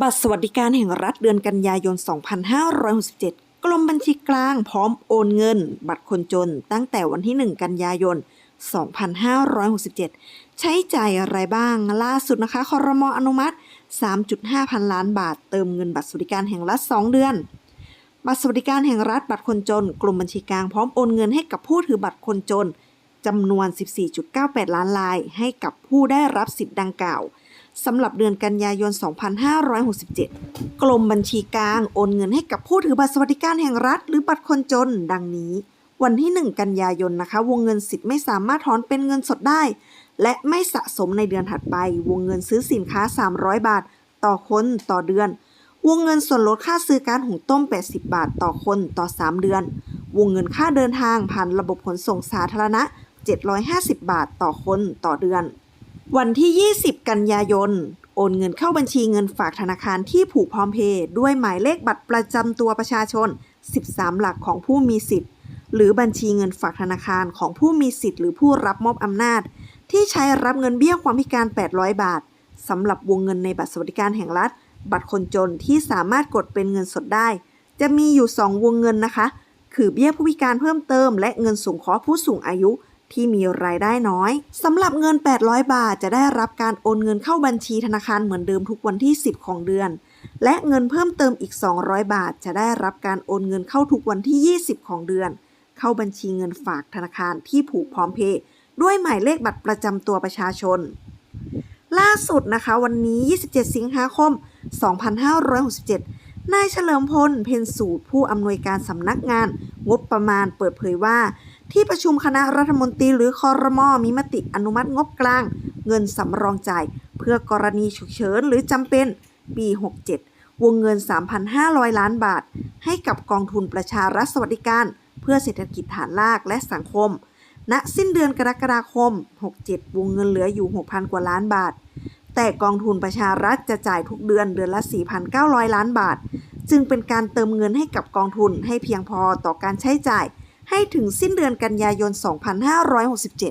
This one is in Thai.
บัตรสวัสดิการแห่งรัฐเดือนกันยายน 2567 กรมบัญชีกลางพร้อมโอนเงิน บัตรคนจนตั้งแต่วันที่ 1 กันยายน 2567 ใช้จ่ายอะไรบ้าง ล่าสุดนะคะคอรมออนุมัติ 3.5 พันล้านบาท เติมเงินบัตรสวัสดิการแห่งรัฐ 2 เดือน บัตรสวัสดิการแห่งรัฐบัตรคนจนกรมบัญชีกลางพร้อมโอนเงินให้กับผู้ถือบัตรคนจนจำนวน 14.98 ล้านราย ให้กับผู้ได้รับสิทธิ์ดังกล่าว สำหรับเดือนกันยายน 2567 กรมบัญชีกลางโอนเงินให้กับผู้ถือบัตรสวัสดิการแห่งรัฐ หรือบัตรคนจน ดังนี้ วันที่ 1 กันยายนนะคะ วงเงินสิทธิ์ไม่สามารถถอนเป็นเงินสดได้ และไม่สะสมในเดือนถัดไป วงเงินซื้อสินค้า 300 บาท ต่อคนต่อเดือน วงเงินส่วนลดค่าซื้อการหุงต้ม 80 บาท ต่อคนต่อ 3 เดือน วงเงินค่าเดินทางผ่านระบบขนส่งสาธารณะ 750 บาท ต่อคนต่อเดือน วันที่ 20 กันยายน โอนเงินเข้าบัญชีเงินฝากธนาคารที่ผูกพร้อมเพย์ด้วยหมายเลขบัตรประจำตัวประชาชน 13 หลักของผู้มีสิทธิ์ หรือบัญชีเงินฝากธนาคารของผู้มีสิทธิ์หรือผู้รับมอบอำนาจ ที่ใช้รับเงินเบี้ยความพิการ 800 บาทสำหรับวงเงินในบัตรสวัสดิการแห่งรัฐ บัตรคนจนที่สามารถกดเป็นเงินสดได้ จะมีอยู่ 2 วงเงินนะคะ คือเบี้ยผู้พิการเพิ่มเติม และเงินสงเคราะห์ผู้สูงอายุ ที่มีรายได้น้อยสำหรับเงิน 800 บาทจะได้รับการโอนเงินเข้าบัญชีธนาคารเหมือนเดิมทุกวันที่ 10 ของเดือน และเงินเพิ่มเติมอีก 200 บาท จะได้รับการโอนเงินเข้าทุกวันที่ 20 ของเดือน เข้าบัญชีเงินฝากธนาคารที่ผูกพร้อมเพย์ด้วยหมายเลขบัตรประจำตัวประชาชน ล่าสุดนะคะวันนี้ 27 สิงหาคม 2567 นายเฉลิมพล เพ็ญสูตรผู้อำนวยการสำนักงาน งบประมาณเปิดเผยว่า ที่ประชุมคณะรัฐมนตรีหรือคอรมอมีมติอนุมัติงบกลาง เงินสำรองจ่าย เพื่อกรณีฉุกเฉินหรือจำเป็นปี 67 วงเงิน 3,500 ล้านบาท ให้กับกองทุนประชารัฐสวัสดิการ เพื่อเศรษฐกิจฐานรากและสังคม ณ สิ้นเดือนกรกฎาคม 67 วงเงินเหลืออยู่ 6,000 กว่าล้านบาท แต่กองทุนประชารัฐจะจ่ายทุกเดือนเดือนละ 4,900 ล้านบาท จึงเป็นการเติมเงินให้กับกองทุนให้เพียงพอต่อการใช้จ่าย ให้ถึงสิ้นเดือนกันยายน 2567